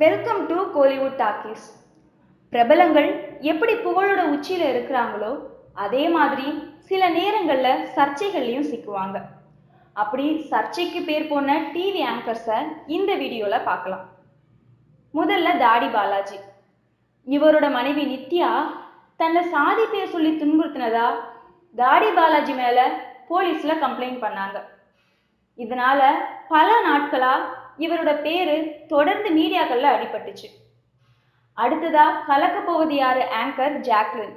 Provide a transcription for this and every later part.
Welcome to Kollywood talkies பிரபலங்கள் எப்படி புகழோட உச்சியில் இருக்கிறாங்களோ அதே மாதிரி சில நேரங்களில் சர்ச்சைகள்லையும் சிக்குவாங்க. அப்படி சர்ச்சைக்கு பேர் போன டிவி ஆங்கர்ஸை இந்த வீடியோவில் பார்க்கலாம். முதல்ல தாடி பாலாஜி. இவரோட மனைவி நித்யா தன்னை சாதி பேர் சொல்லி துன்புறுத்தினதா தாடி பாலாஜி மேலே போலீஸில் கம்ப்ளைண்ட் பண்ணாங்க. இதனால பல நாட்களாக இவரோட பேரு தொடர்ந்து மீடியாக்கள்ல அடிபட்டுச்சு. அடுத்ததா கலக்க போவது யாரு? Anchor Jacqueline.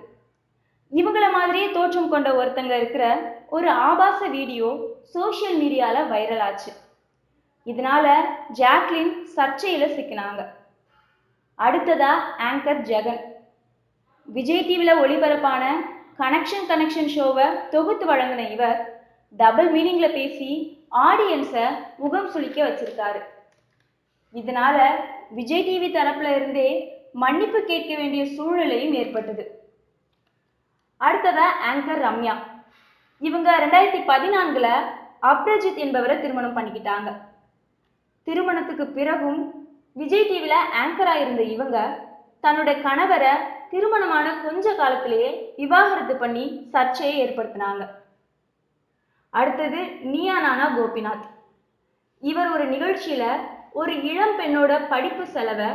இவங்கள மாதிரியே தோற்றம் கொண்ட ஒருத்தங்க இருக்கிற ஒரு ஆபாச வீடியோ சோஷியல் மீடியால வைரல் ஆச்சு. இதனால ஜாக்லின் சர்ச்சையில சிக்கினாங்க. அடுத்ததா ஆங்கர் ஜெகன். விஜய் டிவியில் ஒளிபரப்பான கனெக்ஷன் கனெக்ஷன் ஷோவை தொகுத்து வழங்கின இவர் டபுள் மீனிங்ல பேசி ஆடியன்ஸை முகம் சுளிக்க வச்சிருக்காரு. இதனால விஜய் டிவி தரப்புல இருந்தே மன்னிப்பு கேட்க வேண்டிய சூழ்நிலையும் ஏற்பட்டது. அடுத்ததா ஆங்கர் ரம்யா. இவங்க ரெண்டாயிரத்தி பதினான்குல அப்ரஜித் என்பவரை திருமணம் பண்ணிக்கிட்டாங்க. திருமணத்துக்கு பிறகும் விஜய் டிவியில் ஆங்கராக இருந்த இவங்க தன்னோட கணவரை திருமணமான கொஞ்ச காலத்திலேயே விவாகரத்து பண்ணி சர்ச்சையை ஏற்படுத்தினாங்க. அடுத்தது நீயா நானா கோபிநாத். இவர் ஒரு நிகழ்ச்சியில ஒரு இளம் பெண்ணோட படிப்பு செலவை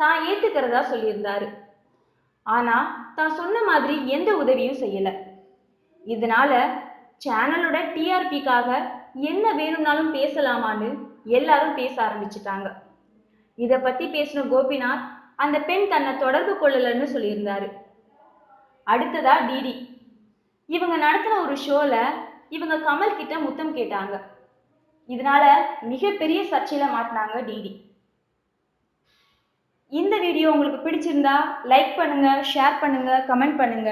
தான் ஏத்துக்கிறதா சொல்லியிருந்தாரு. ஆனா தான் சொன்ன மாதிரி எந்த உதவியும் செய்யல. இதனால சேனலோட டிஆர்பிக்காக என்ன வேணும்னாலும் பேசலாமான்னு எல்லாரும் பேச ஆரம்பிச்சிட்டாங்க. இதை பத்தி பேசின கோபிநாத் அந்த பெண் தன்னை தொடர்பு கொள்ளலன்னு சொல்லியிருந்தாரு. அடுத்ததா டிடி. இவங்க நடத்தின ஒரு ஷோல இவங்க கமல் கிட்ட முத்தம் கேட்டாங்க. இதனால மிகப்பெரிய சர்ச்சையில மாட்டினாங்க டிடி. இந்த வீடியோ உங்களுக்கு பிடிச்சிருந்தா லைக் பண்ணுங்க ஷேர் பண்ணுங்க கமெண்ட் பண்ணுங்க.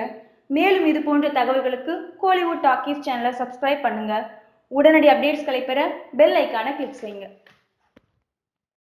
மேலும் இது போன்ற தகவல்களுக்கு கோலிவுட் டாக்கீஸ் சேனலை சப்ஸ்கிரைப் பண்ணுங்க. உடனடி அப்டேட்ஸ்களை பெற பெல் ஐக்கான கிளிக் செய்யுங்க.